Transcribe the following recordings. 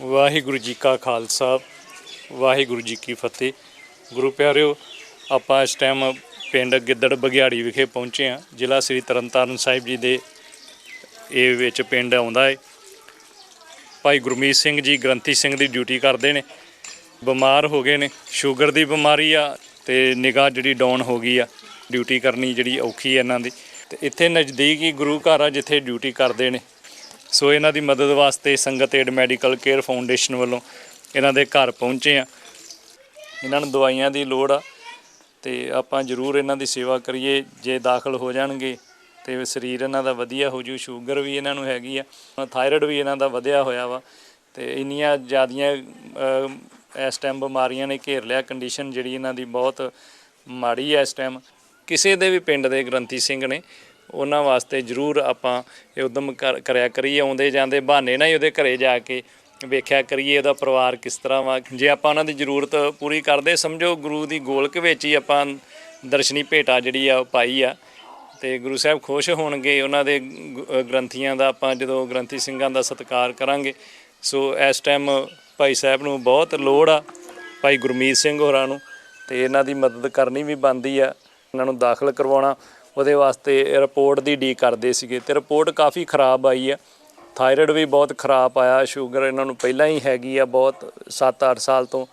ਵਾਹਿਗੁਰੂ ਜੀ ਕਾ ਖਾਲਸਾ, ਵਾਹਿਗੁਰੂ ਜੀ ਕੀ ਫਤਿਹ। ਗੁਰੂ ਪਿਆਰਿਓ, ਆਪਾਂ ਇਸ ਟਾਈਮ ਪਿੰਡ ਗਿੱਦੜ ਬਗਿਆੜੀ ਵਿਖੇ ਪਹੁੰਚੇ ਹਾਂ। ਜ਼ਿਲ੍ਹਾ ਸ੍ਰੀ ਤਰਨਤਾਰਨ ਸਾਹਿਬ ਜੀ ਦੇ ਇਹ ਵਿੱਚ ਪਿੰਡ ਆਉਂਦਾ ਹੈ ਭਾਈ ਗੁਰਮੀਤ ਸਿੰਘ ਜੀ ਗ੍ਰੰਥੀ ਸਿੰਘ ਦੀ ਡਿਊਟੀ ਕਰਦੇ ਨੇ। ਬਿਮਾਰ ਹੋ ਗਏ ਨੇ। ਸ਼ੂਗਰ ਦੀ ਬਿਮਾਰੀ ਆ ਤੇ ਨਿਗਾਹ ਜਿਹੜੀ ਡਾਊਨ ਹੋ ਗਈ ਆ। ਡਿਊਟੀ ਕਰਨੀ ਜਿਹੜੀ ਔਖੀ ਹੈ ਇਹਨਾਂ ਦੀ। ਤੇ ਇੱਥੇ ਨਜ਼ਦੀਕ ਹੀ ਗੁਰੂ ਘਰ ਆ ਜਿੱਥੇ ਡਿਊਟੀ ਕਰਦੇ ਨੇ। ਸੋ ਇਹਨਾਂ ਦੀ ਮਦਦ ਵਾਸਤੇ ਸੰਗਤ ਏਡ ਮੈਡੀਕਲ ਕੇਅਰ ਫਾਊਂਡੇਸ਼ਨ ਵੱਲੋਂ ਇਹਨਾਂ ਦੇ ਘਰ ਪਹੁੰਚੇ ਆ ਇਹਨਾਂ ਨੂੰ ਦਵਾਈਆਂ ਦੀ ਲੋੜ ਆ ਤੇ ਆਪਾਂ ਜ਼ਰੂਰ ਇਹਨਾਂ ਦੀ ਸੇਵਾ ਕਰੀਏ, ਜੇ ਦਾਖਲ ਹੋ ਜਾਣਗੇ ਤੇ ਸਰੀਰ ਇਹਨਾਂ ਦਾ ਵਧੀਆ ਹੋ ਜੂ, ਸ਼ੂਗਰ ਵੀ ਇਹਨਾਂ ਨੂੰ ਹੈਗੀ ਆ, ਥਾਇਰਾਇਡ ਵੀ ਇਹਨਾਂ ਦਾ ਵਧਿਆ ਹੋਇਆ ਵਾ ਤੇ ਇੰਨੀਆਂ ਜ਼ਿਆਦੀਆਂ ਇਸ ਟਾਈਮ ਬਿਮਾਰੀਆਂ ਨੇ ਘੇਰ ਲਿਆ ਕੰਡੀਸ਼ਨ ਜਿਹੜੀ ਇਹਨਾਂ ਦੀ ਬਹੁਤ ਮਾੜੀ ਹੈ ਇਸ ਟਾਈਮ ਕਿਸੇ ਦੇ ਵੀ ਪਿੰਡ ਦੇ ਗ੍ਰੰਥੀ ਸਿੰਘ ਨੇ ਉਹਨਾਂ ਵਾਸਤੇ ਜ਼ਰੂਰ ਆਪਾਂ ਇਹ ਉਦਮ ਕਰ- ਕਰਿਆ ਕਰੀਏ, ਆਉਂਦੇ ਜਾਂਦੇ ਬਹਾਨੇ ਨਾਲ ਹੀ ਉਹਦੇ ਘਰੇ ਜਾ ਕੇ ਵੇਖਿਆ ਕਰੀਏ ਉਹਦਾ ਪਰਿਵਾਰ ਕਿਸ ਤਰ੍ਹਾਂ ਵਾ। ਜੇ ਆਪਾਂ ਉਹਨਾਂ ਦੀ ਜ਼ਰੂਰਤ ਪੂਰੀ ਕਰਦੇ, ਸਮਝੋ ਗੁਰੂ ਦੀ ਗੋਲਕ ਵਿੱਚ ਹੀ ਆਪਾਂ ਦਰਸ਼ਨੀ ਭੇਟਾ ਜਿਹੜੀ ਆ ਉਹ ਪਾਈ ਆ ਤੇ ਗੁਰੂ ਸਾਹਿਬ ਖੁਸ਼ ਹੋਣਗੇ, ਉਹਨਾਂ ਦੇ ਗ- ਗ੍ਰੰਥੀਆਂ ਦਾ ਆਪਾਂ ਜਦੋਂ ਗ੍ਰੰਥੀ ਸਿੰਘਾਂ ਦਾ ਸਤਿਕਾਰ ਕਰਾਂਗੇ। ਸੋ ਇਸ ਟਾਈਮ ਭਾਈ ਸਾਹਿਬ ਨੂੰ ਬਹੁਤ ਲੋੜ ਆ, ਭਾਈ ਗੁਰਮੀਤ ਸਿੰਘ ਹੋਰਾਂ ਨੂੰ ਤੇ ਇਹਨਾਂ ਦੀ ਮਦਦ ਕਰਨੀ ਵੀ ਬਣਦੀ ਆ, ਇਹਨਾਂ ਨੂੰ ਦਾਖਲ ਕਰਵਾਉਣਾ। ਉਹਦੇ ਵਾਸਤੇ ਰਿਪੋਰਟ ਦੀ ਡੀ ਕਰਦੇ ਸੀਗੇ ਤੇ ਰਿਪੋਰਟ ਕਾਫੀ ਖਰਾਬ ਆਈ ਆ ਥਾਇਰਾਇਡ ਵੀ ਬਹੁਤ ਖਰਾਬ ਆਇਆ, ਸ਼ੂਗਰ ਇਹਨਾਂ ਨੂੰ ਪਹਿਲਾਂ ਹੀ ਹੈਗੀ ਆ ਬਹੁਤ 7-8 ਸਾਲ ਤੋਂ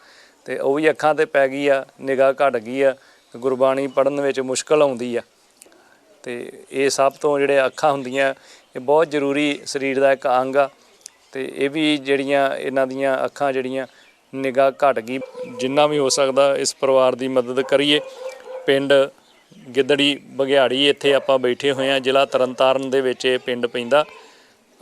ਤੇ ਉਹ ਵੀ ਅੱਖਾਂ ਤੇ ਪੈ ਗਈ ਆ, ਨਿਗਾਹ ਘਟ ਗਈ ਆ, ਗੁਰਬਾਣੀ ਪੜਨ ਵਿੱਚ ਮੁਸ਼ਕਲ ਆਉਂਦੀ ਆ। ਤੇ ਇਹ ਸਭ ਤੋਂ ਜਿਹੜੇ ਅੱਖਾਂ ਹੁੰਦੀਆਂ, ਇਹ ਬਹੁਤ ਜ਼ਰੂਰੀ ਸਰੀਰ ਦਾ ਇੱਕ ਅੰਗ ਆ ਤੇ ਇਹ ਵੀ ਜਿਹੜੀਆਂ ਇਹਨਾਂ ਦੀਆਂ ਅੱਖਾਂ ਜਿਹੜੀਆਂ ਨਿਗਾਹ ਘਟ ਗਈ, ਜਿੰਨਾ ਵੀ ਹੋ ਸਕਦਾ ਇਸ ਪਰਿਵਾਰ ਦੀ ਮਦਦ ਕਰੀਏ। ਪਿੰਡ ਗਿੱਦੜੀ ਬਗਿਆੜੀ ਇੱਥੇ ਆਪਾਂ ਬੈਠੇ ਹੋਏ ਆ ਜ਼ਿਲ੍ਹਾ ਤਰਨਤਾਰਨ ਦੇ ਵਿੱਚ ਇਹ ਪਿੰਡ ਪੈਂਦਾ।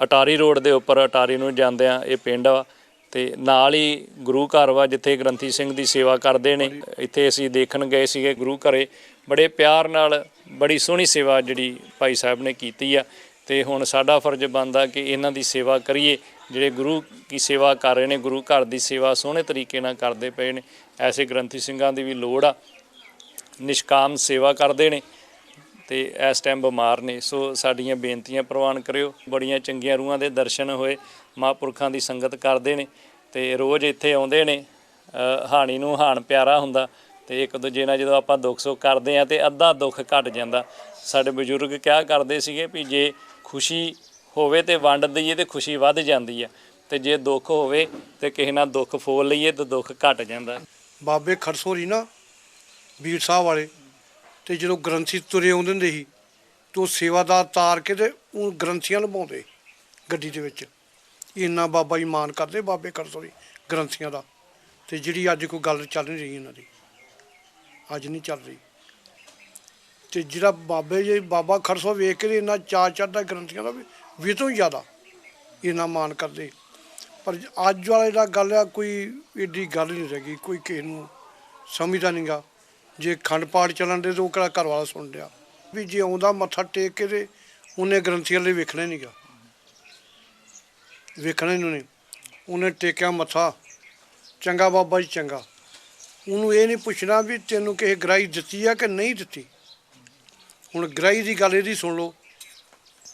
ਅਟਾਰੀ ਰੋਡ ਦੇ ਉੱਪਰ ਅਟਾਰੀ ਨੂੰ ਜਾਂਦਿਆਂ ਇਹ ਪਿੰਡ ਵਾ ਤੇ ਨਾਲ ਹੀ ਗੁਰੂ ਘਰ ਵਾ, ਜਿੱਥੇ ਗ੍ਰੰਥੀ ਸਿੰਘ ਦੀ ਸੇਵਾ ਕਰਦੇ ਨੇ। ਇੱਥੇ ਅਸੀਂ ਦੇਖਣ ਗਏ ਸੀਗੇ ਗੁਰੂ ਘਰੇ। ਬੜੇ ਪਿਆਰ ਨਾਲ, ਬੜੀ ਸੋਹਣੀ ਸੇਵਾ ਜਿਹੜੀ ਭਾਈ ਸਾਹਿਬ ਨੇ ਕੀਤੀ ਆ। ਤੇ ਹੁਣ ਸਾਡਾ ਫਰਜ਼ ਬਣਦਾ ਕਿ ਇਹਨਾਂ ਦੀ ਸੇਵਾ ਕਰੀਏ। ਜਿਹੜੇ ਗੁਰੂ ਕੀ ਸੇਵਾ ਕਰ ਰਹੇ ਨੇ, ਗੁਰੂ ਘਰ ਦੀ ਸੇਵਾ ਸੋਹਣੇ ਤਰੀਕੇ ਨਾਲ ਕਰਦੇ ਪਏ ਨੇ। ਐਸੇ ਗ੍ਰੰਥੀ ਸਿੰਘਾਂ ਦੀ ਵੀ ਲੋੜ ਆ। ਨਿਸ਼ਕਾਮ ਸੇਵਾ ਕਰਦੇ ਨੇ ਤੇ ਇਸ ਟਾਈਮ ਬਿਮਾਰ ਨੇ। ਸੋ ਸਾਡੀਆਂ ਬੇਨਤੀਆਂ ਪ੍ਰਵਾਨ ਕਰਿਓ। ਬੜੀਆਂ ਚੰਗੀਆਂ ਰੂਹਾਂ ਦੇ ਦਰਸ਼ਨ ਹੋਏ, ਮਹਾਂਪੁਰਖਾਂ ਦੀ ਸੰਗਤ ਕਰਦੇ ਨੇ ਤੇ ਰੋਜ਼ ਇੱਥੇ ਆਉਂਦੇ ਨੇ। ਹਾਣੀ ਨੂੰ ਹਾਣ ਪਿਆਰਾ ਹੁੰਦਾ ਤੇ ਇੱਕ ਦੂਜੇ ਨਾਲ ਜਦੋਂ ਆਪਾਂ ਦੁੱਖ ਸੁੱਖ ਕਰਦੇ ਆ ਤੇ ਅੱਧਾ ਦੁੱਖ ਘਟ ਜਾਂਦਾ। ਸਾਡੇ ਬਜ਼ੁਰਗ ਕਿਹਾ ਕਰਦੇ ਸੀਗੇ ਵੀ ਜੇ ਖੁਸ਼ੀ ਹੋਵੇ ਤੇ ਵੰਡ ਦਈਏ ਤੇ ਖੁਸ਼ੀ ਵੱਧ ਜਾਂਦੀ ਆ। ਤੇ ਜੇ ਦੁੱਖ ਹੋਵੇ ਤੇ ਕਿਸੇ ਨਾਲ ਦੁੱਖ ਫੋਲ ਲਈਏ ਤੇ ਦੁੱਖ ਘਟ ਜਾਂਦਾ। ਬਾਬੇ ਖਰਸੋਰੀ ਨਾ ਵੀਰ ਸਾਹਿਬ ਵਾਲੇ, ਤੇ ਜਦੋਂ ਗ੍ਰੰਥੀ ਤੁਰੇ ਆਉਂਦੇ ਹੁੰਦੇ ਸੀ, ਤੇ ਉਹ ਸੇਵਾਦਾਰ ਤਾਰ ਕੇ ਤੇ ਉਹ ਗ੍ਰੰਥੀਆਂ ਲਵਾਉਂਦੇ ਗੱਡੀ ਦੇ ਵਿੱਚ। ਇੰਨਾ ਬਾਬਾ ਜੀ ਮਾਨ ਕਰਦੇ ਬਾਬੇ ਖਰਸੋਰੀ ਗ੍ਰੰਥੀਆਂ ਦਾ। ਤੇ ਜਿਹੜੀ ਅੱਜ ਕੋਈ ਗੱਲ ਚੱਲ ਨਹੀਂ ਰਹੀ ਇਹਨਾਂ ਦੀ, ਅੱਜ ਨਹੀਂ ਚੱਲ ਰਹੀ। ਤੇ ਜਿਹੜਾ ਬਾਬੇ ਜੀ, ਬਾਬਾ ਖਰਸੋ ਵੇਖ ਕੇ ਇੰਨਾ ਚਾਰ ਚੜਦਾ ਗ੍ਰੰਥੀਆਂ ਦਾ ਵੀ ਤੋਂ ਹੀ ਜ਼ਿਆਦਾ ਇੰਨਾ ਮਾਨ ਕਰਦੇ। ਪਰ ਅੱਜ ਵਾਲਾ ਜਿਹੜਾ ਗੱਲ ਆ, ਕੋਈ ਏਡੀ ਗੱਲ ਨਹੀਂ ਰਹਿ ਗਈ, ਕੋਈ ਕਿਸੇ ਨੂੰ ਸਮਝਦਾ ਨਹੀਂਗਾ ਜੇ ਖੰਡ ਪਾਠ ਚੱਲਣ ਦੇ ਤਾਂ ਉਹ ਕਿਹੜਾ ਘਰ ਵਾਲਾ ਸੁਣ ਲਿਆ ਵੀ ਜੇ ਆਉਂਦਾ ਮੱਥਾ ਟੇਕ ਕੇ ਤੇ ਉਹਨੇ ਗ੍ਰੰਥੀਆਂ ਲਈ ਵੇਖਣਾ ਨਹੀਂਗਾ। ਵੇਖਣਾ ਹੀ ਉਹਨੇ। ਉਹਨੇ ਟੇਕਿਆ ਮੱਥਾ। ਚੰਗਾ ਬਾਬਾ ਜੀ ਚੰਗਾ। ਉਹਨੂੰ ਇਹ ਨਹੀਂ ਪੁੱਛਣਾ ਵੀ ਤੈਨੂੰ ਕਿਸੇ ਗਰਾਈ ਦਿੱਤੀ ਆ ਕਿ ਨਹੀਂ ਦਿੱਤੀ? ਹੁਣ ਗਰਾਈ ਦੀ ਗੱਲ ਇਹਦੀ ਸੁਣ ਲਓ।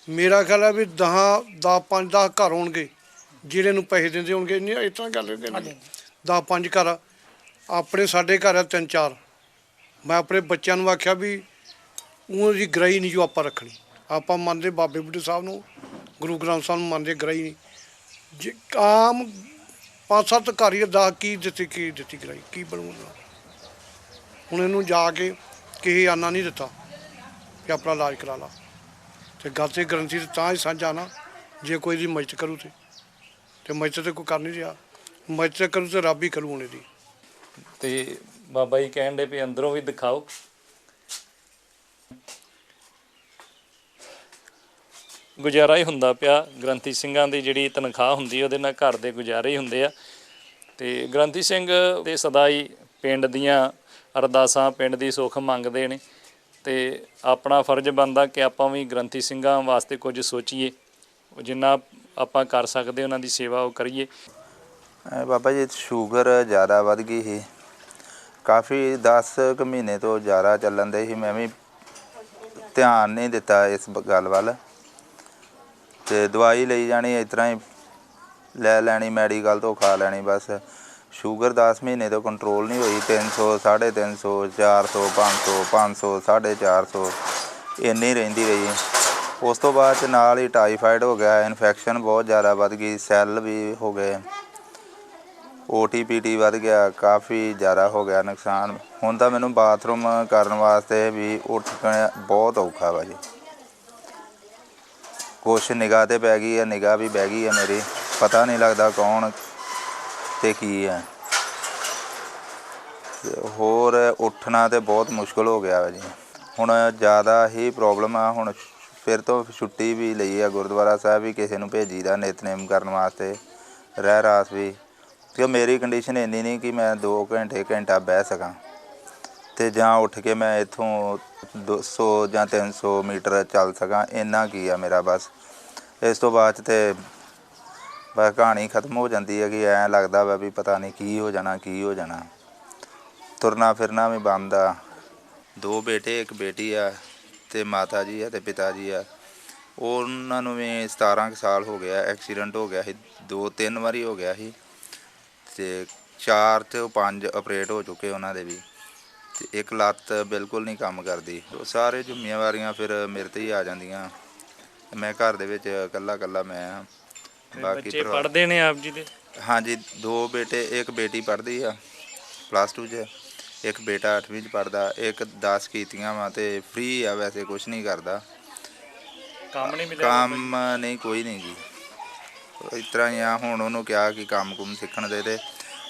ਮੇਰਾ ਖਿਆਲ ਹੈ ਵੀ 10 10 5 10 ਘਰ ਹੋਣਗੇ। ਜਿਹੜੇ ਨੂੰ ਪੈਸੇ ਦਿੰਦੇ ਹੋਣਗੇ। ਨਹੀਂ ਇਸ ਤਰ੍ਹਾਂ ਗੱਲ ਇਹਦੇ ਨਾਲ 10 5 ਘਰ। ਆਪਣੇ ਸਾਡੇ ਘਰ ਆ ਤਿੰਨ ਚਾਰ। ਮੈਂ ਆਪਣੇ ਬੱਚਿਆਂ ਨੂੰ ਆਖਿਆ ਵੀ ਉਹਨਾਂ ਦੀ ਗਰਾਈ ਨਹੀਂ ਜੋ ਆਪਾਂ ਰੱਖਣੀ। ਆਪਾਂ ਮੰਨਦੇ ਬਾਬੇ ਬੁੱਢੇ ਸਾਹਿਬ ਨੂੰ, ਗੁਰੂ ਗ੍ਰੰਥ ਸਾਹਿਬ ਨੂੰ ਮੰਨਦੇ ਗਰਾਈ ਨਹੀਂ। ਜੇ ਆਮ ਪੰਜ ਸੱਤ ਘਰ ਹੀ ਦਾ ਕੀ ਦਿੱਤੀ ਕੀ ਦਿੱਤੀ ਗਰਾਈ ਕੀ ਬਣੂਗਾ ਹੁਣ ਇਹਨੂੰ ਜਾ ਕੇ ਕਿਸੇ ਆਨਾ ਨਹੀਂ ਦਿੱਤਾ ਕਿ ਆਪਣਾ ਇਲਾਜ ਕਰਾ ਲਾ। ਤੇ ਗੱਲ ਤੇ ਗਰੰਟੀ ਤੇ ਤਾਂ ਹੀ ਸਾਂਝਾ ਨਾ, ਜੇ ਕੋਈ ਦੀ ਮਦਦ ਕਰੂ ਤੇ। ਤੇ ਮਦਦ ਤੇ ਕੋਈ ਕਰ ਨਹੀਂ ਰਿਹਾ। ਮਦਦ ਕਰੂ ਤੇ ਰੱਬ ਹੀ ਕਰੂ ਹੁਣ ਇਹਦੀ। ਤੇ ਬਾਬਾ ਜੀ ਕਹਿਣ ਦੇ ਵੀ ਅੰਦਰੋਂ ਵੀ ਦਿਖਾਓ। ਗੁਜ਼ਾਰਾ ਹੀ ਹੁੰਦਾ ਪਿਆ। ਗ੍ਰੰਥੀ ਸਿੰਘਾਂ ਦੀ ਜਿਹੜੀ ਤਨਖਾਹ ਹੁੰਦੀ ਉਹਦੇ ਨਾਲ ਘਰ ਦੇ ਗੁਜ਼ਾਰੇ ਹੀ ਹੁੰਦੇ ਆ। ਤੇ ਗ੍ਰੰਥੀ ਸਿੰਘ ਦੇ ਸਦਾ ਹੀ ਪਿੰਡ ਦੀਆਂ ਅਰਦਾਸਾਂ, ਪਿੰਡ ਦੀ ਸੁੱਖ ਮੰਗਦੇ ਨੇ। ਤੇ ਆਪਣਾ ਫਰਜ਼ ਬਣਦਾ ਕਿ ਆਪਾਂ ਵੀ ਗ੍ਰੰਥੀ ਸਿੰਘਾਂ ਵਾਸਤੇ ਕੁਝ ਸੋਚੀਏ। ਜਿੰਨਾ ਆਪਾਂ ਕਰ ਸਕਦੇ, ਉਹਨਾਂ ਦੀ ਸੇਵਾ ਉਹ ਕਰੀਏ। ਬਾਬਾ ਜੀ, ਸ਼ੂਗਰ ਜ਼ਿਆਦਾ ਵੱਧ ਗਈ ਸੀ। ਕਾਫੀ 10 ਕੁ ਮਹੀਨੇ ਤੋਂ ਜ਼ਿਆਦਾ ਚੱਲਣ ਦੇ ਸੀ, ਮੈਂ ਵੀ ਧਿਆਨ ਨਹੀਂ ਦਿੱਤਾ ਇਸ ਬ- ਗੱਲ ਵੱਲ। ਤੇ ਦਵਾਈ ਲਈ ਜਾਣੀ, ਇਸ ਤਰ੍ਹਾਂ ਹੀ ਲੈ ਲੈਣੀ, ਮੈਡੀਕਲ ਤੋਂ ਖਾ ਲੈਣੀ, ਬਸ। ਸ਼ੂਗਰ 10 ਮਹੀਨੇ ਤੋਂ ਕੰਟਰੋਲ ਨਹੀਂ ਹੋਈ 300 350 400 500 500 450 ਇੰਨੀ ਰਹਿੰਦੀ ਰਹੀ। ਉਸ ਤੋਂ ਬਾਅਦ ਚ ਨਾਲ ਹੀ ਟਾਈਫਾਈਡ ਹੋ ਗਿਆ ਇਨਫੈਕਸ਼ਨ ਬਹੁਤ ਜ਼ਿਆਦਾ ਵੱਧ ਗਈ ਸੈੱਲ ਵੀ ਹੋ ਗਏ। ਓਟੀਪੀਟੀ ਵੱਧ ਗਿਆ, ਕਾਫੀ ਜ਼ਿਆਦਾ ਹੋ ਗਿਆ ਨੁਕਸਾਨ। ਹੁਣ ਤਾਂ ਮੈਨੂੰ ਬਾਥਰੂਮ ਕਰਨ ਵਾਸਤੇ ਵੀ ਉੱਠ ਬਹੁਤ ਔਖਾ ਵਾ ਜੀ। ਕੁਛ ਨਿਗਾਹ ਤੇ ਪੈ ਗਈ ਹੈ, ਨਿਗਾਹ ਵੀ ਬਹਿ ਗਈ ਹੈ ਮੇਰੀ। ਪਤਾ ਨਹੀਂ ਲੱਗਦਾ ਕੌਣ ਤੇ ਕੀ ਹੈ। ਹੋਰ ਉੱਠਣਾ ਤੇ ਬਹੁਤ ਮੁਸ਼ਕਲ ਹੋ ਗਿਆ ਵਾ ਜੀ। ਹੁਣ ਜ਼ਿਆਦਾ ਹੀ ਪ੍ਰੋਬਲਮ ਆ, ਹੁਣ ਫਿਰ ਤੋਂ ਛੁੱਟੀ ਵੀ ਲਈ ਆ ਗੁਰਦੁਆਰਾ ਸਾਹਿਬ ਵੀ ਕਿਸੇ ਨੂੰ ਭੇਜੀਦਾ ਨਿਤਨੇਮ ਕਰਨ ਵਾਸਤੇ। ਰਹਿ ਰਾਸ ਵੀ। ਕਿ ਮੇਰੀ ਕੰਡੀਸ਼ਨ ਇੰਨੀ ਨਹੀਂ ਕਿ ਮੈਂ 2 ਘੰਟੇ ਘੰਟਾ ਬਹਿ ਸਕਾਂ। ਤੇ ਜਾਂ ਉੱਠ ਕੇ ਮੈਂ ਇੱਥੋਂ 200 ਜਾਂ 300 ਮੀਟਰ ਚੱਲ ਸਕਾਂ, ਇੰਨਾ ਕੀ ਆ ਮੇਰਾ ਬਸ। ਇਸ ਤੋਂ ਬਾਅਦ 'ਚ ਤੇ ਬਸ ਕਹਾਣੀ ਖਤਮ ਹੋ ਜਾਂਦੀ ਹੈ ਕਿ ਐਂ ਲੱਗਦਾ ਵਾ ਵੀ ਪਤਾ ਨਹੀਂ ਕੀ ਹੋ ਜਾਣਾ, ਕੀ ਹੋ ਜਾਣਾ। ਤੁਰਨਾ ਫਿਰਨਾ ਵੀ ਬੰਦ ਆ। ਦੋ ਬੇਟੇ, ਇੱਕ ਬੇਟੀ ਆ ਤੇ ਮਾਤਾ ਜੀ ਆ ਤੇ ਪਿਤਾ ਜੀ ਆ। ਉਹਨਾਂ ਨੂੰ ਵੀ 17 ਕੁ ਸਾਲ ਹੋ ਗਿਆ, ਐਕਸੀਡੈਂਟ ਹੋ ਗਿਆ ਸੀ, ਦੋ ਤਿੰਨ ਵਾਰੀ ਹੋ ਗਿਆ ਸੀ। ਤੇ ਚਾਰ ਤੇ ਉਹ ਪੰਜ ਆਪਰੇਟ ਹੋ ਚੁੱਕੇ ਉਹਨਾਂ ਦੇ ਵੀ। ਤੇ ਇੱਕ ਲੱਤ ਬਿਲਕੁਲ ਨਹੀਂ ਕੰਮ ਕਰਦੀ। ਉਹ ਸਾਰੇ ਜ਼ਿੰਮੇਵਾਰੀਆਂ ਫਿਰ ਮੇਰੇ ਤੇ ਹੀ ਆ ਜਾਂਦੀਆਂ। ਮੈਂ ਘਰ ਦੇ ਵਿੱਚ ਇਕੱਲਾ ਇਕੱਲਾ ਮੈਂ ਹਾਂ ਬਾਕੀ ਬੱਚੇ ਪਰਿਵਾਰ- ਪੜ੍ਹਦੇ ਨੇ ਆਪ ਜੀ ਦੇ? ਹਾਂਜੀ ਦੋ ਬੇਟੇ ਇੱਕ ਬੇਟੀ ਪੜ੍ਹਦੀ ਆ ਪਲੱਸ 2 'ਚ। ਇੱਕ ਬੇਟਾ 8ਵੀਂ 'ਚ ਪੜ੍ਹਦਾ ਇੱਕ 10 ਕੀਤੀਆਂ ਵਾ ਤੇ ਫ੍ਰੀ ਆ ਵੈਸੇ ਕੁਝ ਨਹੀਂ ਕਰਦਾ। ਕੰਮ ਨਹੀਂ ਮਿਲਿਆ ਕੰਮ ਨਹੀਂ ਕੋਈ ਨਹੀਂ ਜੀ। ਇਸ ਤਰ੍ਹਾਂ ਹੀ ਆ ਹੁਣ ਉਹਨੂੰ ਕਿਹਾ ਕਿ ਕੰਮ ਕੁਮ ਸਿੱਖਣ ਦੇ ਤੇ